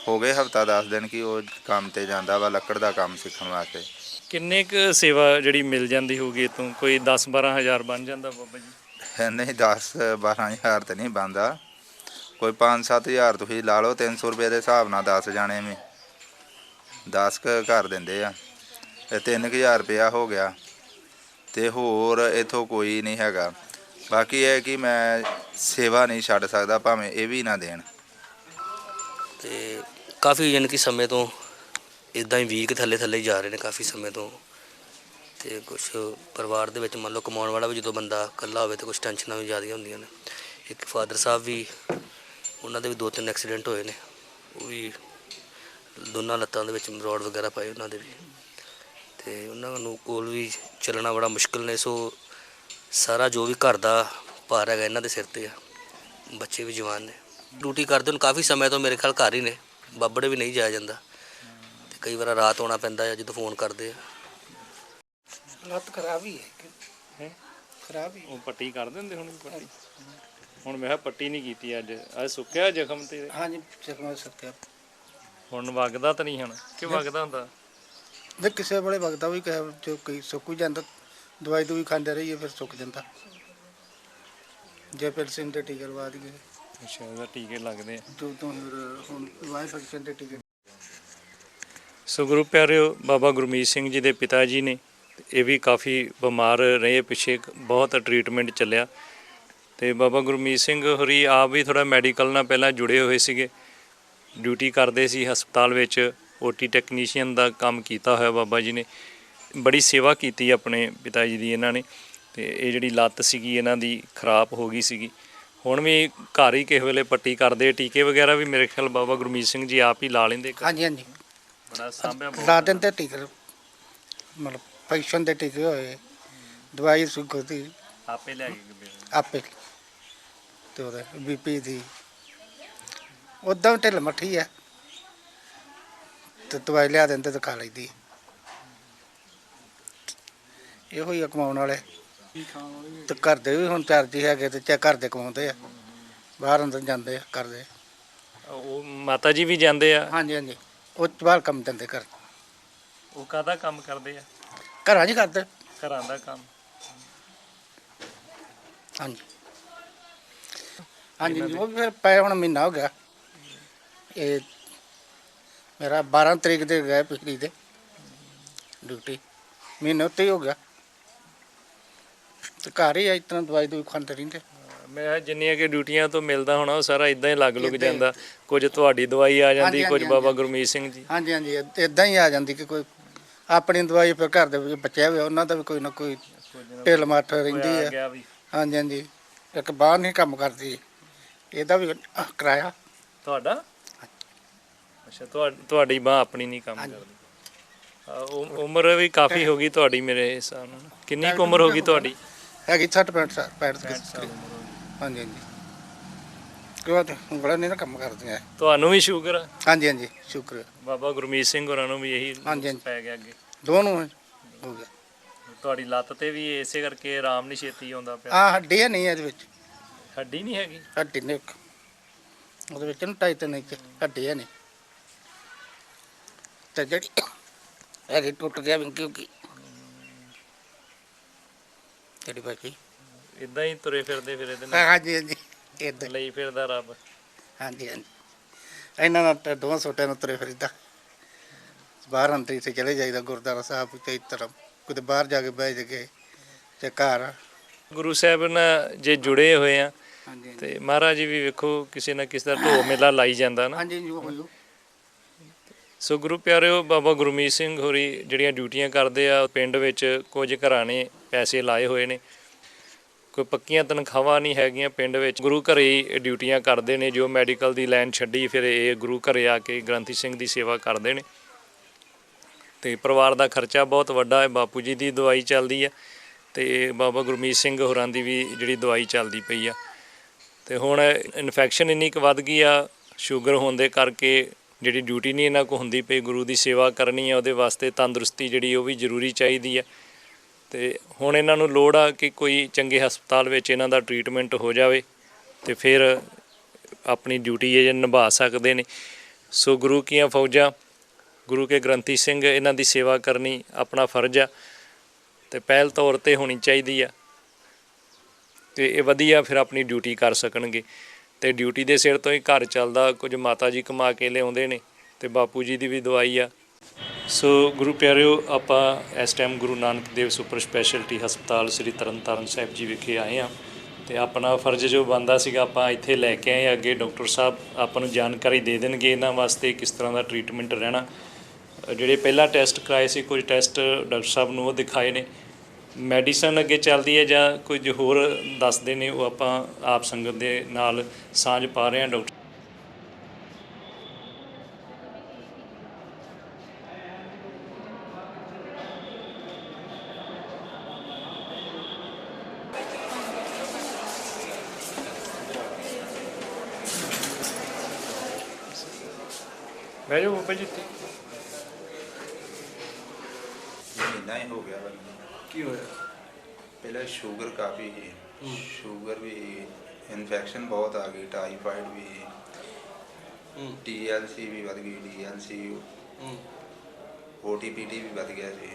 ਹੋ ਗਏ ਹਫਤਾ 10 ਦਿਨ ਕਿ ਉਹ ਕੰਮ ਤੇ ਜਾਂਦਾ ਵਾ ਲੱਕੜ ਦਾ ਕੰਮ ਸਿੱਖਣ ਵਾਸਤੇ। ਕਿੰਨੇ ਕੁ ਸੇਵਾ ਜਿਹੜੀ ਮਿਲ ਜਾਂਦੀ ਹੋਊਗੀ ਇਤੋਂ? ਕੋਈ 10 12000 ਬਣ ਜਾਂਦਾ ਬਾਬਾ ਜੀ? ਨਹੀਂ 10 12000 ਤੇ ਨਹੀਂ ਬੰਦਾ ਕੋਈ 5-7000 ਤੁਸੀਂ ਲਾ ਲਓ 300 ਰੁਪਏ ਦੇ ਹਿਸਾਬ ਨਾਲ 10 ਜਾਣੇ ਵੀ। 10 ਕ ਘਰ ਦਿੰਦੇ ਆ। ਇਹ 3000 ਰੁਪਇਆ ਹੋ ਗਿਆ। ਤੇ ਹੋਰ ਇਥੋਂ ਕੋਈ ਨਹੀਂ ਹੈਗਾ। ਬਾਕੀ ਇਹ ਕਿ ਮੈਂ ਸੇਵਾ ਨਹੀਂ ਛੱਡ ਸਕਦਾ, ਭਾਵੇਂ ਇਹ ਵੀ ਨਾ ਦੇਣ। ਤੇ ਕਾਫੀ ਯਾਨੀ ਕਿ ਸਮੇਂ ਤੋਂ ਇਦਾਂ ਹੀ ਵੀਕ ਥੱਲੇ ਥੱਲੇ ਹੀ ਜਾ ਰਹੇ ਨੇ ਕਾਫੀ ਸਮੇਂ ਤੋਂ। ਤੇ ਕੁਝ ਪਰਿਵਾਰ ਦੇ ਵਿੱਚ ਮੰਨ ਲਓ ਕਮਾਉਣ ਵਾਲਾ ਵੀ ਜਦੋਂ ਬੰਦਾ ਇਕੱਲਾ ਹੋਵੇ ਤੇ ਕੁਝ ਟੈਨਸ਼ਨਾਂ ਵੀ ਜ਼ਿਆਦਾ ਹੁੰਦੀਆਂ ਨੇ। ਇੱਕ ਫਾਦਰ ਸਾਹਿਬ ਵੀ ਉਹਨਾਂ ਦੇ ਵੀ ਦੋ ਤਿੰਨ ਐਕਸੀਡੈਂਟ ਹੋਏ ਨੇ। ਉਹ ਵੀ ਦੋਨਾਂ ਲੱਤਾਂ ਦੇ ਵਿੱਚ ਰੋਡ ਵਗੈਰਾ ਪਾਏ ਉਹਨਾਂ ਦੇ ਵੀ। ਤੇ ਉਹਨਾਂ ਨੂੰ ਕੋਲ ਵੀ ਚੱਲਣਾ ਬੜਾ ਮੁਸ਼ਕਲ ਨੇ, ਸੋ ਸਾਰਾ ਜੋ ਵੀ ਘਰ ਦਾ ਭਾਰ ਹੈਗਾ ਇਹਨਾਂ ਦੇ ਸਿਰ ਤੇ ਆ। ਬੱਚੇ ਵੀ ਜਵਾਨ ਨੇ। ਡਿਊਟੀ ਕਰਦੇ ਨੂੰ ਕਾਫੀ ਸਮੇਂ ਤੋਂ ਮੇਰੇ ਖਿਆਲ ਘਰ ਹੀ ਨੇ। ਬਾਬੜੇ ਵੀ ਨਹੀਂ ਜਾਇਆ ਜਾਂਦਾ। ਤੇ ਕਈ ਵਾਰ ਰਾਤ ਆਉਣਾ ਪੈਂਦਾ ਹੈ ਜਦੋਂ ਫੋਨ ਕਰਦੇ ਆ। ਲੱਤ ਖਰਾਬ ਹੀ ਹੈ ਹੈਂ? ਖਰਾਬ ਹੀ ਉਹ ਪੱਟੀ ਕਰ ਦਿੰਦੇ ਹੁਣ ਵੀ ਪੱਟੀ। ਹੁਣ ਮੈਂ ਕਿਹਾ ਪੱਟੀ ਨਹੀਂ ਕੀਤੀ ਅੱਜ। ਅੱਜ ਸੁੱਕਿਆ ਜ਼ਖਮ ਤੇ? ਹਾਂਜੀ ਚਕਮਾ ਸਕਿਆ। ਹੁਣ ਵਗਦਾ ਤਾਂ ਨਹੀਂ ਹੁਣ? ਕਿ ਵਗਦਾ ਹੁੰਦਾ? ਦੇ ਕਿਸੇ ਵੇਲੇ ਵਗਦਾ ਵੀ ਕਹੇ ਜੋ ਕਈ ਸੁੱਕ ਵੀ ਜਾਂਦਾ ਦਵਾਈ ਦੂਈ ਖਾਂਦੇ ਰਹੀਏ ਫਿਰ ਸੁੱਕ ਜਾਂਦਾ। ਜੇ ਪੈਲਸਿਨ ਦੇ ਟੀਕੇ ਲਵਾ ਦਈਏ। ਅੱਛਾ ਉਹਦਾ ਟੀਕੇ ਲੱਗਦੇ ਆ। ਤੋਂ ਫਿਰ ਹੁਣ ਵਾਈ ਫੰਕਸ਼ਨ ਦੇ ਟੀਕੇ। ਸੋ ਗੁਰੂ ਪਿਆਰਿਓ ਬਾਬਾ ਗੁਰਮੀਤ ਸਿੰਘ ਜੀ ਦੇ ਪਿਤਾ ਜੀ ਨੇ ਤੇ ਇਹ ਵੀ ਕਾਫੀ ਬਿਮਾਰ ਰਹੇ ਪਿੱਛੇ ਬਹੁਤ ਟ੍ਰੀਟਮੈਂਟ ਚੱਲਿਆ। ਤੇ ਬਾਬਾ ਗੁਰਮੀਤ ਸਿੰਘ ਹੋਰੀ ਆਪ ਵੀ ਥੋੜਾ ਮੈਡੀਕਲ ਨਾਲ ਪਹਿਲਾਂ ਜੁੜੇ ਹੋਏ ਸੀਗੇ। ਡਿਊਟੀ ਕਰਦੇ ਸੀ ਹਸਪਤਾਲ ਵਿੱਚ ਓਟੀ ਟੈਕਨੀਸ਼ੀਅਨ ਦਾ ਕੰਮ ਕੀਤਾ ਹੋਇਆ ਬਾਬਾ ਜੀ ਨੇ। ਬੜੀ ਸੇਵਾ ਕੀਤੀ ਆਪਣੇ ਪਿਤਾ ਜੀ ਦੀ ਇਹਨਾਂ ਨੇ ਤੇ ਇਹ ਜਿਹੜੀ ਲੱਤ ਸੀਗੀ ਇਹਨਾਂ ਦੀ ਖਰਾਬ ਹੋ ਗਈ ਸੀਗੀ। ਹੁਣ ਵੀ ਘਰ ਹੀ ਕਿਸੇ ਵੇਲੇ ਪੱਟੀ ਕਰਦੇ ਟੀਕੇ ਵਗੈਰਾ ਵੀ ਮੇਰੇ ਖਿਆਲ ਬਾਬਾ ਗੁਰਮੀਤ ਸਿੰਘ ਜੀ ਆਪ ਹੀ ਲਾ ਲੈਂਦੇ। ਹਾਂਜੀ ਹਾਂਜੀ। ਬੜਾ ਸਾਂਭਿਆ ਬਹੁਤ। ਲਾ ਟੀਕੇ ਮਤਲਬ ਪੈਸ਼ਨ ਦੇ ਟੀਕੇ ਹੋਏ ਦਵਾਈ ਸੁਗਰ ਦੀ। ਆਪੇ ਲੈ ਕੇ ਗਏ ਆਪੇ। ਤੇ ਉਹਦੇ ਬੀਪੀ ਦੀ। ਉਦਾਂ ਢਿੱਲ ਮੱਠੀ ਆ ਤੇ ਦਵਾਈ ਲਿਆ ਦਿੰਦੇ ਤੇ ਖਾ ਲਈਦੀ। ਇਹੋ ਹੀ ਆ ਕਮਾਉਣ ਵਾਲੇ। ਤੇ ਘਰ ਦੇ ਵੀ ਹੁਣ ਚਾਰ ਜੀ ਹੈਗੇ ਤੇ ਚਾ ਘਰ ਦੇ ਕਮਾਉਂਦੇ ਆ। ਬਾਹਰ ਅੰਦਰ ਜਾਂਦੇ ਆ ਕਰਦੇ ਉਹ ਮਾਤਾ ਜੀ ਵੀ ਜਾਂਦੇ ਆ? ਹਾਂਜੀ ਹਾਂਜੀ। ਉਹ ਬਾਹਰ ਕੰਮ ਦਿੰਦੇ ਘਰ। ਉਹ ਕਾਹਦਾ ਕੰਮ ਕਰਦੇ ਆ? ਘਰਾਂ 'ਚ ਕਰਦੇ। ਘਰਾਂ ਦਾ ਕੰਮ। ਹਾਂਜੀ। ਹਾਂਜੀ ਉਹ ਵੀ ਫਿਰ ਪਏ ਹੁਣ ਮਹੀਨਾ ਹੋ ਗਿਆ। ਇਹ ਮੇਰਾ 12 ਤਰੀਕ ਦੇ ਗਏ ਪਿਛਲੀ ਦੇ। ਡਿਊਟੀ। ਮਹੀਨੇ ਉੱਤੇ ਹੀ ਹੋ ਗਿਆ। ਤੇ ਘਰ ਹੀ ਆ ਇਤਨਾ ਦਵਾਈ ਦੂਈ ਖਾਂਦੇ ਰਹਿੰਦੇ। ਮੈਂ ਜਿੰਨੀਆਂ ਕਿ ਡਿਊਟੀਆਂ ਤੋਂ ਮਿਲਦਾ ਹੋਣਾ ਉਹ ਸਾਰਾ ਇਦਾਂ ਹੀ ਲੱਗ ਹੀ। ਜਾਂਦਾ। ਕੁਝ ਤੁਹਾਡੀ ਦਵਾਈ ਆ ਜਾਂਦੀ ਹਾਂਜੀ, ਕੁਝ ਹਾਂਜੀ, ਬਾਬਾ ਹਾਂਜੀ। ਗੁਰਮੀਤ ਸਿੰਘ ਜੀ। ਹਾਂਜੀ ਹਾਂਜੀ ਇਦਾਂ ਹੀ ਆ ਜਾਂਦੀ ਕਿ ਕੋਈ ਆਪਣੀ ਦਵਾਈ ਫਿਰ ਘਰ ਦੇ ਵਿੱਚ ਬੱਚੇ ਹੋਏ ਉਹਨਾਂ ਦਾ ਵੀ ਕੋਈ ਨਾ ਕੋਈ ਢਿੱਲ ਮੱਠ ਰਹਿੰਦੀ ਆ। ਹਾਂਜੀ ਹਾਂਜੀ ਇੱਕ ਬਾਹਰ ਨਹੀਂ ਕੰਮ ਕਰਦੀ ਇਹਦਾ ਵੀ ਕਿਰਾਇਆ। ਤੁਹਾਡਾ? ਅੱਛਾ ਤੁਹਾ- ਤੁਹਾਡੀ ਬਾਹ ਆਪਣੀ ਨਹੀਂ ਕੰਮ। ਕਰਦੀ। ਉਮਰ ਵੀ ਕਾਫੀ ਹੋ ਗਈ ਤੁਹਾਡੀ ਮੇਰੇ ਹਿਸਾਬ ਨਾਲ। ਕਿੰਨੀ ਕੁ ਉਮਰ ਹੋ ਗਈ। ਤੁਹਾਡੀ? ਹੈਗੀ 60 65 ਸਾਲ 65 ਸਾਲ ਹਾਂਜੀ ਹਾਂਜੀ। ਕਿਉਂ ਤੇ ਉਂਗਲਾਂ ਨਹੀਂ ਨਾ ਕੰਮ ਕਰਦੀਆਂ। ਤੁਹਾਨੂੰ ਵੀ ਸ਼ੂਗਰ? ਆ? ਹਾਂਜੀ ਹਾਂਜੀ ਸ਼ੁਕਰ ਬਾਬਾ ਗੁਰਮੀਤ ਸਿੰਘ ਹੋਰਾਂ ਨੂੰ ਵੀ ਇਹੀ ਹਾਂਜੀ, ਹਾਂਜੀ। ਪੈ ਗਿਆ ਅੱਗੇ। ਦੋਨੋਂ ਹੋ ਗਿਆ ਤੁਹਾਡੀ ਲੱਤ ਤੇ ਵੀ ਇਸੇ ਕਰਕੇ ਆਰਾਮ ਨਹੀਂ ਛੇਤੀ ਆਉਂਦਾ ਪਿਆ। ਆ ਹੱਡੀ ਨਹੀਂ ਇਹਦੇ ਵਿੱਚ? ਹੱਡੀ ਨਹੀਂ ਹੈਗੀ? ਹੱਡੀ ਨੇ ਇੱਕ। ਉਹਦੇ ਵਿੱਚ ਨੂੰ ਢਾਈ ਤਿੰਨ ਇੰਚ ਹੱਡੀ ਹੈ ਨਹੀਂ। ਤੇ ਜਿਹੜੀ ਹੈਗੀ ਟੁੱਟ ਗਿਆ ਵੀ ਕਿਉਂਕਿ ਜਿਹੜੀ ਬਾਕੀ ਇਦਾਂ ਹੀ ਤੁਰੇ ਫਿਰਦੇ ਫਿਰ ਇਹਦੇ ਨਾਲ। ਹਾਂਜੀ ਹਾਂਜੀ ਇਦਾਂ ਲਈ ਫਿਰਦਾ ਰੱਬ। ਹਾਂਜੀ ਹਾਂਜੀ। ਇਹਨਾਂ ਨਾਲ ਤਾਂ ਦੋਵਾਂ ਛੋਟਿਆਂ ਨੂੰ ਤੁਰੇ ਫਿਰਦਾ। ਬਾਹਰ ਅੰਦਰ ਇੱਥੇ ਚਲੇ ਜਾਈਦਾ ਗੁਰਦੁਆਰਾ ਸਾਹਿਬ ਤੇ ਤਰ੍ਹਾਂ ਕਿਤੇ ਬਾਹਰ ਜਾ ਕੇ ਬਹਿ ਜਗੇ ਤੇ ਘਰ। ਗੁਰੂ ਸਾਹਿਬ ਨਾਲ ਜੇ ਜੁੜੇ ਹੋਏ ਆ ਤੇ ਮਹਾਰਾਜ ਜੀ ਵੀ ਵੇਖੋ ਕਿਸੇ ਨਾ ਕਿਸੇ ਦਾ ਢੋ ਮੇਲਾ ਲਾਈ ਜਾਂਦਾ ਨਾ। ਹਾਂਜੀ ਜੀ ਹੋਇਓ ਸੋ ਗੁਰੂ ਪਿਆਰਿਓ, ਬਾਬਾ ਗੁਰਮੀਤ ਸਿੰਘ ਹੋਰੀ ਜਿਹੜੀਆਂ ਡਿਊਟੀਆਂ ਕਰਦੇ ਆ, ਪਿੰਡ ਵਿੱਚ ਕੁਝ ਘਰਾਂ ਨੇ ਪੈਸੇ ਲਾਏ ਹੋਏ ਨੇ। ਕੋਈ ਪੱਕੀਆਂ ਤਨਖਾਹਾਂ ਨਹੀਂ ਹੈਗੀਆਂ ਪਿੰਡ ਵਿੱਚ। ਗੁਰੂ ਘਰੇ ਹੀ ਡਿਊਟੀਆਂ ਕਰਦੇ ਨੇ, ਜੋ ਮੈਡੀਕਲ ਦੀ ਲਾਈਨ ਛੱਡੀ, ਫਿਰ ਇਹ ਗੁਰੂ ਘਰੇ ਆ ਕੇ ਗ੍ਰੰਥੀ ਸਿੰਘ ਦੀ ਸੇਵਾ ਕਰਦੇ ਨੇ। ਤੇ ਪਰਿਵਾਰ ਦਾ ਖਰਚਾ ਬਹੁਤ ਵੱਡਾ ਹੈ, ਬਾਪੂ ਜੀ ਦੀ ਦਵਾਈ ਚੱਲਦੀ ਹੈ ਤੇ ਬਾਬਾ ਗੁਰਮੀਤ ਸਿੰਘ ਹੋਰਾਂ ਦੀ ਵੀ ਜਿਹੜੀ ਦਵਾਈ ਚੱਲਦੀ ਪਈ ਆ। ਤੇ ਹੁਣ ਇਨਫੈਕਸ਼ਨ ਇੰਨੀ ਕੁ ਵੱਧ ਗਈ ਆ, ਸ਼ੂਗਰ ਹੋਣ ਦੇ ਕਰਕੇ ਜਿਹੜੀ ਡਿਊਟੀ ਨਹੀਂ ਇਹਨਾਂ ਕੋ ਹੁੰਦੀ ਪਈ, ਗੁਰੂ ਦੀ ਸੇਵਾ ਕਰਨੀ ਆ, ਉਹਦੇ ਵਾਸਤੇ ਤੰਦਰੁਸਤੀ ਜਿਹੜੀ ਉਹ ਵੀ ਜ਼ਰੂਰੀ ਚਾਹੀਦੀ ਆ। ਤੇ ਹੁਣ ਇਹਨਾਂ ਨੂੰ ਲੋੜ ਆ ਕਿ ਕੋਈ ਚੰਗੇ ਹਸਪਤਾਲ ਵਿੱਚ ਇਹਨਾਂ ਦਾ ਟ੍ਰੀਟਮੈਂਟ ਹੋ ਜਾਵੇ ਤੇ ਫਿਰ ਆਪਣੀ ਡਿਊਟੀ ਇਹ ਨਿਭਾ ਸਕਦੇ ਨੇ। ਸੋ ਗੁਰੂ ਕੀਆਂ ਫੌਜਾਂ, ਗੁਰੂ ਕੇ ਗ੍ਰੰਥੀ ਸਿੰਘ ਇਹਨਾਂ ਦੀ ਸੇਵਾ ਕਰਨੀ ਆਪਣਾ ਫਰਜ਼ ਆ ਤੇ ਪਹਿਲ ਤੌਰ ਤੇ ਹੋਣੀ ਚਾਹੀਦੀ ਆ ਤੇ ਇਹ ਵਧੀਆ ਫਿਰ ਆਪਣੀ ਡਿਊਟੀ ਕਰ ਸਕਣਗੇ। ਤੇ ਡਿਊਟੀ ਦੇ ਸਿਰ ਤੋਂ ਹੀ ਘਰ ਚੱਲਦਾ, ਕੁਝ ਮਾਤਾ ਜੀ ਕਮਾ ਕੇ ਲਿਆਉਂਦੇ ਨੇ ਤੇ ਬਾਪੂ ਜੀ ਦੀ ਵੀ ਦਵਾਈ ਆ। ਸੋ ਗੁਰੂ ਪਿਆਰਿਓ, ਆਪਾਂ ਇਸ time Guru Nanak Dev super speciality ਹਸਪਤਾਲ ਸ੍ਰੀ ਤਰਨਤਾਰਨ ਸਾਹਿਬ ਜੀ ਵਿਖੇ ਆਏ ਆ ਤੇ ਆਪਣਾ ਫਰਜ਼ ਜੋ ਬੰਦਾ ਸੀਗਾ, ਆਪਾਂ ਇੱਥੇ ਲੈ ਕੇ ਆਏ ਅੱਗੇ ਡਾਕਟਰ ਸਾਹਿਬ ਆਪਾਂ ਨੂੰ ਜਾਣਕਾਰੀ ਦੇ ਦੇਣਗੇ ਇਹਨਾਂ ਵਾਸਤੇ ਕਿਸ ਤਰ੍ਹਾਂ ਦਾ ਟ੍ਰੀਟਮੈਂਟ ਰਹਿਣਾ। ਜਿਹੜੇ ਪਹਿਲਾਂ ਟੈਸਟ ਕਰਾਏ ਸੀ, ਕੁਝ ਟੈਸਟ ਡਾਕਟਰ ਸਾਹਿਬ ਨੂੰ ਉਹ ਦਿਖਾਏ ਨੇ। ਮੈਡੀਸਨ ਅੱਗੇ ਚੱਲਦੀ ਹੈ ਜਾਂ ਕੁਝ ਹੋਰ ਦੱਸਦੇ ਨੇ ਉਹ ਆਪਾਂ ਆਪ ਸੰਗਤ ਦੇ ਨਾਲ ਸਾਂਝ ਪਾ ਰਹੇ ਹਾਂ, ਡਾਕਟਰ ਬਹਿ ਬਾਬਾ ਜੀ ਇੱਥੇ। ਮਹੀਨਾ ਹੀ ਹੋ ਗਿਆ ਵਾ ਕੀ ਹੋਇਆ ਪਹਿਲਾਂ ਸ਼ੂਗਰ ਕਾਫੀ ਸੀ ਸ਼ੂਗਰ ਵੀ ਇਨਫੈਕਸ਼ਨ ਬਹੁਤ ਆ ਗਈ ਟਾਈਫਾਈਡ ਵੀ ਟੀਐਲਸੀ ਵੀ ਵੱਧ ਗਈ ਡੀਐਲਸੀ ਓਟੀਪੀਟੀ ਵੀ ਵੱਧ ਗਿਆ ਸੀ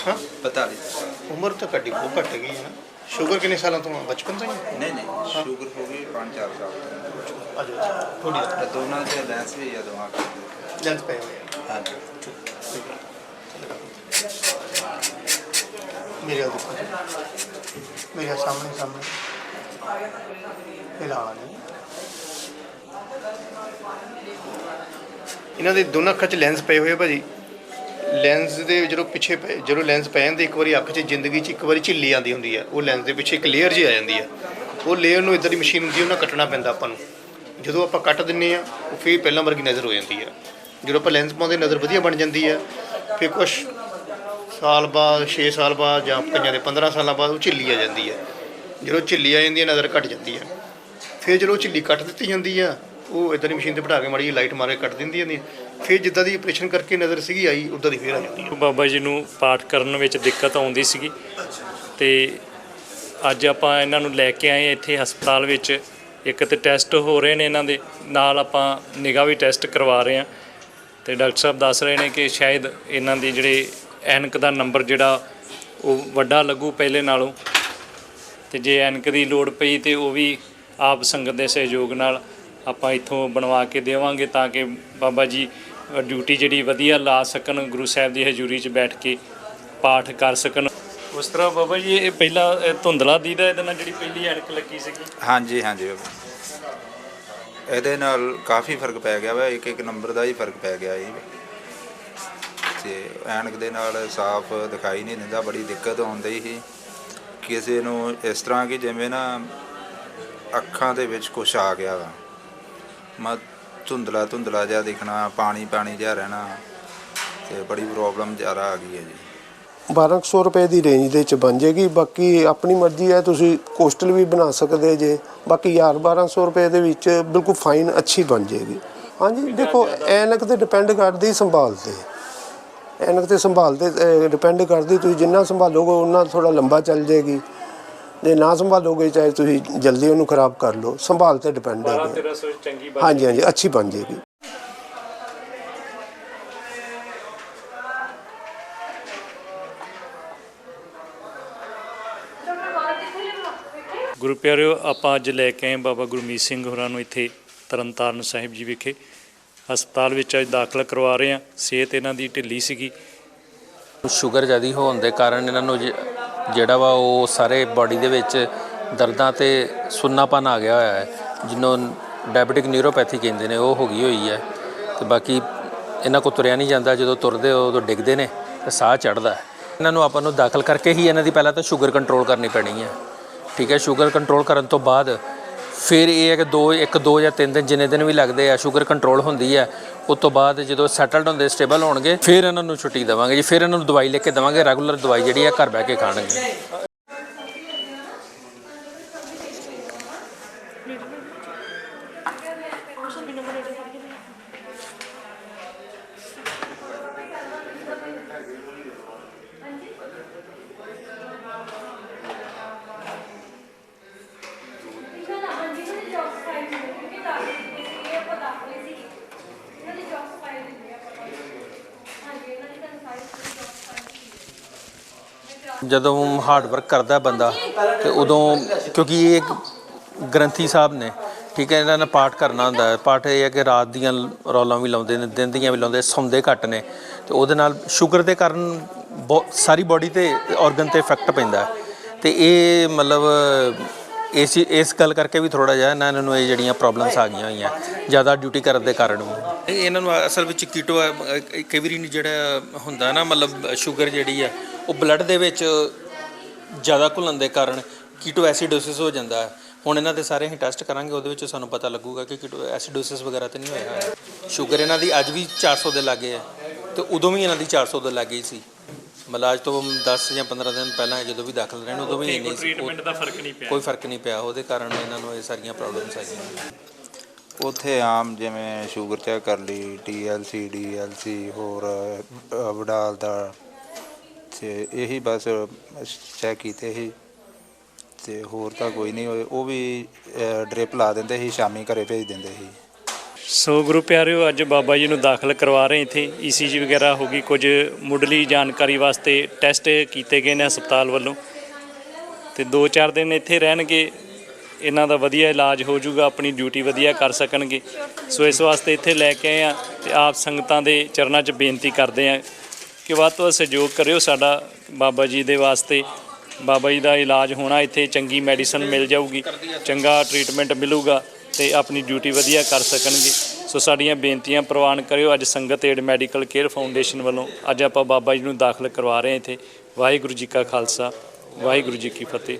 ਹਾਂ 45 ਉਮਰ ਤਾਂ ਘੱਟੀ ਬਹੁਤ ਘੱਟ ਗਈ ਹੈ ਨਾ ਸ਼ੂਗਰ ਕਿੰਨੇ ਸਾਲਾਂ ਤੋਂ ਆ? ਬਚਪਨ ਤੋਂ ਹੀ ਹੈ? ਨਹੀਂ ਨਹੀਂ ਸ਼ੂਗਰ ਹੋ ਗਈ 5-4 ਸਾਲ ਤੋਂ ਅੱਛਾ ਅੱਛਾ ਥੋੜੀ ਤੇ ਦੋਨਾਂ ਦੇ ਲੈਂਸ ਵੀ ਆ ਦੋਵਾਂ ਦੇ ਲੈਂਸ ਪਏ ਹੋਏ ਆ ਹਾਂਜੀ ਮੇਰੇ ਵੱਲ ਮੇਰੇ ਸਾਹਮਣੇ ਸਾਹਮਣੇ। ਫਿਲਹਾਲ ਇਹਨਾਂ ਦੇ ਦੋਨਾਂ ਅੱਖਾਂ 'ਚ ਲੈਂਸ ਪਏ ਹੋਏ ਆ ਭਾਜੀ। ਲੈਂਸ ਦੇ ਜਦੋਂ ਪਿੱਛੇ ਪਏ, ਜਦੋਂ ਲੈਂਸ ਪੈ ਜਾਂਦੇ ਇੱਕ ਵਾਰੀ ਅੱਖ 'ਚ ਜ਼ਿੰਦਗੀ 'ਚ ਇੱਕ ਵਾਰੀ ਝਿੱਲੀ ਆਉਂਦੀ ਹੁੰਦੀ ਹੈ ਉਹ ਲੈਂਸ ਦੇ ਪਿੱਛੇ ਇੱਕ ਲੇਅਰ ਜਿਹੀ ਆ ਜਾਂਦੀ ਹੈ ਉਹ ਲੇਅਰ ਨੂੰ ਇਦਾਂ ਦੀ ਮਸ਼ੀਨ ਹੁੰਦੀ ਹੈ ਉਹਨਾਂ ਕੱਟਣਾ ਪੈਂਦਾ ਆਪਾਂ ਨੂੰ। ਜਦੋਂ ਆਪਾਂ ਕੱਟ ਦਿੰਨੇ ਆ, ਉਹ ਫਿਰ ਪਹਿਲਾਂ ਵਰਗੀ ਨਜ਼ਰ ਹੋ ਜਾਂਦੀ ਹੈ ਜਦੋਂ ਆਪਾਂ ਲੈਂਸ ਪਾਉਂਦੇ, ਨਜ਼ਰ ਵਧੀਆ ਬਣ ਜਾਂਦੀ ਹੈ ਫਿਰ ਕੁਛ ਸਾਲ ਬਾਅਦ 6 ਸਾਲ ਬਾਅਦ ਜਾਂ ਕਈਆਂ ਦੇ 15 ਸਾਲਾਂ ਬਾਅਦ ਉਹ ਝਿੱਲੀ ਆ ਜਾਂਦੀ ਹੈ। ਜਦੋਂ ਝਿੱਲੀ ਆ ਜਾਂਦੀ ਹੈ, ਨਜ਼ਰ ਘਟ ਜਾਂਦੀ ਹੈ। ਫਿਰ ਜਦੋਂ ਝਿੱਲੀ ਕੱਟ ਦਿੱਤੀ ਜਾਂਦੀ ਆ, ਉਹ ਇਦਾਂ ਦੀ ਮਸ਼ੀਨ ਤੇ ਬਿਠਾ ਕੇ ਮਾੜੀ ਲਾਈਟ ਮਾਰ ਕੇ ਕੱਟ ਦਿੰਦੀ ਜਾਂਦੀ ਹੈ। ਫਿਰ ਜਿੱਦਾਂ ਦੀ ਆਪਰੇਸ਼ਨ ਕਰਕੇ ਨਜ਼ਰ ਸੀਗੀ, ਆਈ, ਉਦਾਂ ਦੀ ਫੇਰ ਆ ਜਾਂਦੀ ਹੈ। ਬਾਬਾ ਜੀ ਨੂੰ ਪਾਠ ਕਰਨ ਵਿੱਚ ਦਿੱਕਤ ਆਉਂਦੀ ਸੀਗੀ। ਤੇ ਅੱਜ ਆਪਾਂ ਇਹਨਾਂ ਨੂੰ ਲੈ ਕੇ ਆਏ ਇੱਥੇ ਹਸਪਤਾਲ ਵਿੱਚ। ਇੱਕ ਤੇ ਟੈਸਟ ਹੋ ਰਹੇ ਨੇ ਇਹਨਾਂ ਦੇ, ਨਾਲ ਆਪਾਂ ਨਿਗਾਹ ਵੀ ਟੈਸਟ ਕਰਵਾ ਰਹੇ ਹਾਂ। ਤੇ ਡਾਕਟਰ ਸਾਹਿਬ ਦੱਸ ਰਹੇ ਨੇ ਕਿ ਸ਼ਾਇਦ ਇਹਨਾਂ ਦੀ ਜਿਹੜੇ ਐਨਕ ਦਾ ਨੰਬਰ ਜਿਹੜਾ ਉਹ ਵੱਡਾ ਲੱਗੂ ਪਹਿਲੇ ਨਾਲੋਂ। ਤੇ ਜੇ ਐਨਕ ਦੀ ਲੋੜ ਪਈ ਤੇ ਉਹ ਵੀ ਆਪ ਸੰਗਤ ਦੇ ਸਹਿਯੋਗ ਨਾਲ ਆਪਾਂ ਇੱਥੋਂ ਬਣਵਾ ਕੇ ਦੇਵਾਂਗੇ ਤਾਂ ਕਿ ਬਾਬਾ ਜੀ ਡਿਊਟੀ ਜਿਹੜੀ ਵਧੀਆ ਲਾ ਸਕਣ, ਗੁਰੂ ਸਾਹਿਬ ਦੀ ਹਜ਼ੂਰੀ 'ਚ ਬੈਠ ਕੇ ਪਾਠ ਕਰ ਸਕਣ। ਉਸ ਤਰ੍ਹਾਂ ਬਾਬਾ ਜੀ, ਇਹ ਪਹਿਲਾ, ਇਹ ਧੁੰਦਲਾ ਦੀਦਾ ਇਹਦੇ ਨਾਲ ਜਿਹੜੀ ਪਹਿਲੀ ਐਨਕ ਲੱਗੀ ਸੀਗੀ? ਹਾਂਜੀ ਹਾਂਜੀ। ਬਾਬਾ। ਇਹਦੇ ਨਾਲ ਕਾਫੀ ਫ਼ਰਕ ਪੈ ਗਿਆ ਵਾ ਇੱਕ ਇੱਕ ਨੰਬਰ ਦਾ ਹੀ ਫ਼ਰਕ ਪੈ ਗਿਆ ਜੀ ਤੇ ਐਨਕ ਦੇ ਨਾਲ ਸਾਫ਼ ਦਿਖਾਈ ਨਹੀਂ ਦਿੰਦਾ ਬੜੀ ਦਿੱਕਤ ਆਉਂਦੀ ਸੀ ਕਿਸੇ ਨੂੰ ਇਸ ਤਰ੍ਹਾਂ ਕਿ ਜਿਵੇਂ ਨਾ ਅੱਖਾਂ ਦੇ ਵਿੱਚ ਕੁਛ ਆ ਗਿਆ ਵਾ। ਮੈਂ ਧੁੰਦਲਾ ਧੁੰਦਲਾ ਜਿਹਾ ਦਿਖਣਾ ਪਾਣੀ ਪਾਣੀ ਜਿਹਾ ਰਹਿਣਾ ਤੇ ਬੜੀ ਪ੍ਰੋਬਲਮ ਜ਼ਿਆਦਾ ਆ ਗਈ ਹੈ ਜੀ। 1200 ਰੁਪਏ ਦੀ ਰੇਂਜ ਦੇ ਚ ਬਣ ਜਾਏਗੀ ਬਾਕੀ ਆਪਣੀ ਮਰਜ਼ੀ ਹੈ ਤੁਸੀਂ ਕੋਸਟਲ ਵੀ ਬਣਾ ਸਕਦੇ ਜੇ। ਬਾਕੀ 1000 1200 ਰੁਪਏ ਦੇ ਵਿੱਚ ਬਿਲਕੁਲ ਫਾਈਨ ਅੱਛੀ ਬਣ ਜਾਏਗੀ। ਹਾਂਜੀ ਦੇਖੋ ਐਨਕ ਤੇ ਡਿਪੈਂਡ ਕਰਦੀ ਸੰਭਾਲ ਤੇ। ਐਨਕ ਤੇ ਸੰਭਾਲ ਤੇ ਡਿਪੈਂਡ ਕਰਦੀ ਤੁਸੀਂ ਜਿੰਨਾ ਸੰਭਾਲੋਗੇ ਉਹਨਾਂ ਥੋੜਾ ਲੰਬਾ ਚੱਲ ਜਾਏਗੀ। ਜੇ ਨਾ ਸੰਭਾਲੋਗੇ ਚਾਹੇ ਤੁਸੀਂ ਜਲਦੀ ਉਹਨੂੰ ਖਰਾਬ ਕਰ ਲਓ। ਸੰਭਾਲ ਤੇ ਡਿਪੈਂਡ ਹੈ 1300 ਚੰਗੀ ਬਾਤ ਹਾਂਜੀ ਹਾਂਜੀ ਅੱਛੀ ਬਣ ਜਾਏਗੀ। ਗੁਰੂ ਪਿਆਰਿਓ ਆਪਾਂ ਅੱਜ ਲੈ ਕੇ ਆਏ ਬਾਬਾ ਗੁਰਮੀਤ ਸਿੰਘ ਹੋਰਾਂ ਨੂੰ ਇੱਥੇ ਤਰਨਤਾਰਨ ਸਾਹਿਬ ਜੀ ਵਿਖੇ। ਹਸਪਤਾਲ ਵਿੱਚ ਅੱਜ ਦਾਖਲ ਕਰਵਾ ਰਹੇ ਹਾਂ। ਸਿਹਤ ਇਹਨਾਂ ਦੀ ਢਿੱਲੀ ਸੀਗੀ। ਸ਼ੂਗਰ ਜ਼ਿਆਦੀ ਹੋਣ ਦੇ ਕਾਰਨ ਇਹਨਾਂ ਨੂੰ ਜ- ਜਿਹੜਾ ਵਾ ਉਹ ਸਾਰੇ ਬਾਡੀ ਦੇ ਵਿੱਚ ਦਰਦਾਂ ਤੇ ਸੁੰਨਾਪਨ ਆ ਗਿਆ ਹੋਇਆ ਹੈ, ਜਿਹਨੂੰ ਡਾਇਬੀਟਿਕ ਨਿਊਰੋਪੈਥੀ ਕਹਿੰਦੇ ਨੇ, ਉਹ ਹੋ ਗਈ ਹੋਈ ਹੈ। ਤੇ ਬਾਕੀ ਇਹਨਾਂ ਕੋ ਤੁਰਿਆ ਨਹੀਂ ਜਾਂਦਾ, ਜਦੋਂ ਤੁਰਦੇ ਹੋ ਉਦੋਂ ਡਿੱਗਦੇ ਨੇ, ਤੇ ਸਾਹ ਚੜਦਾ ਹੈ। ਇਹਨਾਂ ਨੂੰ ਆਪਾਂ ਨੂੰ ਦਾਖਲ ਕਰਕੇ ਹੀ ਇਹਨਾਂ ਦੀ ਪਹਿਲਾਂ ਤਾਂ ਸ਼ੂਗਰ ਕੰਟਰੋਲ ਕਰਨੀ ਪੈਣੀ ਹੈ। ਠੀਕ ਹੈ, ਸ਼ੂਗਰ ਕੰਟਰੋਲ ਕਰਨ ਤੋਂ ਬਾਅਦ ਫਿਰ ਇਹ ਹੈ ਕਿ ਦੋ, ਇੱਕ, ਦੋ ਜਾਂ ਤਿੰਨ ਦਿਨ ਜਿੰਨੇ ਦਿਨ ਵੀ ਲੱਗਦੇ ਆ, ਸ਼ੂਗਰ ਕੰਟਰੋਲ ਹੁੰਦੀ ਹੈ ਉਸ ਤੋਂ ਬਾਅਦ ਜਦੋਂ ਸੈਟਲਡ ਹੁੰਦੇ ਸਟੇਬਲ ਹੋਣਗੇ, ਫਿਰ ਇਹਨਾਂ ਨੂੰ ਛੁੱਟੀ ਦੇਵਾਂਗੇ ਜੀ, ਫਿਰ ਇਹਨਾਂ ਨੂੰ ਦਵਾਈ ਲੈ ਕੇ ਦੇਵਾਂਗੇ ਰੈਗੂਲਰ ਦਵਾਈ ਜਿਹੜੀ ਆ, ਘਰ ਬਹਿ ਕੇ ਖਾਣਗੇ। ਜਦੋਂ ਹਾਰਡ ਵਰਕ ਕਰਦਾ ਬੰਦਾ, ਤੇ ਉਦੋਂ, ਕਿਉਂਕਿ ਇਹ ਇੱਕ ਗ੍ਰੰਥੀ ਸਾਹਿਬ ਨੇ, ਠੀਕ ਹੈ, ਇਹਨਾਂ ਨੇ ਪਾਠ ਕਰਨਾ ਹੁੰਦਾ ਹੈ ਪਾਠ ਇਹ ਹੈ ਕਿ ਰਾਤ ਦੀਆਂ ਰੌਲਾਂ ਵੀ ਲਾਉਂਦੇ ਨੇ, ਦਿਨ ਦੀਆਂ ਵੀ ਲਾਉਂਦੇ ਸੌਂਦੇ ਘੱਟ ਨੇ ਤੇ ਉਹਦੇ ਨਾਲ ਸ਼ੂਗਰ ਦੇ ਕਾਰਨ ਬਹੁਤ ਸਾਰੀ ਬਾਡੀ ਤੇ ਆਰਗਨ ਤੇ ਇਫੈਕਟ ਪੈਂਦਾ ਹੈ। ਤੇ ਇਹ ਮਤਲਬ ਇਸ ਇਸ ਗੱਲ ਕਰਕੇ ਵੀ ਥੋੜਾ ਜਿਹਾ ਨਾ ਇਹਨਾਂ ਨੂੰ ਇਹ ਜਿਹੜੀਆਂ ਪ੍ਰੋਬਲਮਸ ਆ ਗਈਆਂ ਹੋਈਆਂ। ਜ਼ਿਆਦਾ ਡਿਊਟੀ ਕਰਨ ਦੇ ਕਾਰਨ ਵੀ। ਇਹਨਾਂ ਨੂੰ ਅਸਲ ਵਿੱਚ ਕੀਟੋ ਕਈ ਵਾਰੀ ਜਿਹੜਾ ਹੁੰਦਾ ਨਾ, ਮਤਲਬ ਸ਼ੂਗਰ ਜਿਹੜੀ ਹੈ ਉਹ ਬਲੱਡ ਦੇ ਵਿੱਚ ਜ਼ਿਆਦਾ ਘੁਲਣ ਦੇ ਕਾਰਨ ਕੀਟੋ ਐਸਿਡੋਸਿਸ ਹੋ ਜਾਂਦਾ ਹੈ। ਹੁਣ ਇਹਨਾਂ ਦੇ ਸਾਰੇ ਅਸੀਂ ਟੈਸਟ ਕਰਾਂਗੇ, ਉਹਦੇ ਵਿੱਚ ਸਾਨੂੰ ਪਤਾ ਲੱਗੂਗਾ ਕਿ ਕੀਟੋ ਐਸਿਡੋਸਿਸ ਵਗੈਰਾ ਤੇ ਨਹੀਂ ਹੋਇਆ। ਸ਼ੂਗਰ ਇਹਨਾਂ ਦੀ ਅੱਜ ਵੀ 400 ਦੇ ਲਾਗੇ ਹੈ, ਤੇ ਉਦੋਂ ਵੀ ਇਹਨਾਂ ਦੀ 400 ਦੇ ਲਾਗੇ ਹੀ ਸੀ। ਮਤਲਬ ਅੱਜ ਤੋਂ 10 ਜਾਂ 15 ਦਿਨ ਪਹਿਲਾਂ ਜਦੋਂ ਵੀ ਦਾਖਲ ਰਹੇ ਨੇ ਉਦੋਂ ਵੀ ਸੀ ਟ੍ਰੀਟਮੈਂਟ ਦਾ ਫ਼ਰਕ ਨਹੀਂ ਪਿਆ। ਕੋਈ ਫ਼ਰਕ ਨਹੀਂ ਪਿਆ ਉਹਦੇ ਕਾਰਨ ਇਹਨਾਂ ਨੂੰ ਇਹ ਸਾਰੀਆਂ ਪ੍ਰੋਬਲਮਸ ਆਈਆਂ। ਉੱਥੇ ਆਮ ਜਿਵੇਂ ਸ਼ੂਗਰ ਚੈੱਕ ਕਰ ਲਈ TLC DLC ਹੋਰ ਅ, ਵਡਾਲ ਦਾ ਤੇ ਇਹੀ ਬਸ ਚੈੱਕ ਕੀਤੇ ਸੀ। ਤੇ ਹੋਰ ਤਾਂ ਕੋਈ ਨਹੀਂ ਹੋਏ ਉਹ ਵੀ ਡ੍ਰਿਪ ਲਾ ਦਿੰਦੇ ਸੀ ਸ਼ਾਮੀ ਘਰੇ ਭੇਜ ਦਿੰਦੇ ਸੀ। ਸੋ ਗੁਰੂ ਪਿਆਰਿਓ, ਅੱਜ ਬਾਬਾ ਜੀ ਨੂੰ ਦਾਖਲ ਕਰਵਾ ਰਹੇ ਇੱਥੇ ਈਸੀਜੀ ਵਗੈਰਾ ਹੋ ਗਈ। ਕੁਝ ਮੁੱਢਲੀ ਜਾਣਕਾਰੀ ਵਾਸਤੇ ਟੈਸਟ ਕੀਤੇ ਗਏ ਨੇ ਹਸਪਤਾਲ ਵੱਲੋਂ। ਤੇ 2-4 ਦਿਨ ਇੱਥੇ ਰਹਿਣਗੇ। ਇਹਨਾਂ ਦਾ ਵਧੀਆ ਇਲਾਜ ਹੋ ਜਾਊਗਾ, ਆਪਣੀ ਡਿਊਟੀ ਵਧੀਆ ਕਰ ਸਕਣਗੇ। ਸੋ ਇਸ ਵਾਸਤੇ ਇੱਥੇ ਲੈ ਕੇ ਆਏ ਆ ਤੇ ਆਪ ਸੰਗਤਾਂ ਦੇ ਚਰਨਾਂ 'ਚ ਬੇਨਤੀ ਕਰਦੇ ਆ ਕਿ ਵੱਧ ਤੋਂ ਵੱਧ ਸਹਿਯੋਗ ਕਰਿਓ ਸਾਡਾ ਬਾਬਾ ਜੀ ਦੇ ਵਾਸਤੇ। ਬਾਬਾ ਜੀ ਦਾ ਇਲਾਜ ਹੋਣਾ ਇੱਥੇ ਚੰਗੀ ਮੈਡੀਸਨ ਮਿਲ ਜਾਊਗੀ, ਚੰਗਾ ਟ੍ਰੀਟਮੈਂਟ ਮਿਲੂਗਾ। ਤੇ ਆਪਣੀ ਡਿਊਟੀ ਵਧੀਆ ਕਰ ਸਕਣਗੇ। ਸੋ ਸਾਡੀਆਂ ਬੇਨਤੀਆਂ ਪ੍ਰਵਾਨ ਕਰਿਓ। ਅੱਜ ਸੰਗਤ ਏਡ ਮੈਡੀਕਲ ਕੇਅਰ ਫਾਊਂਡੇਸ਼ਨ ਵੱਲੋਂ ਅੱਜ ਆਪਾਂ ਬਾਬਾ ਜੀ ਨੂੰ ਦਾਖਲ ਕਰਵਾ ਰਹੇ ਹਾਂ ਇੱਥੇ। ਵਾਹਿਗੁਰੂ ਜੀ ਕਾ ਖਾਲਸਾ, ਵਾਹਿਗੁਰੂ ਜੀ ਕੀ ਫਤਿਹ।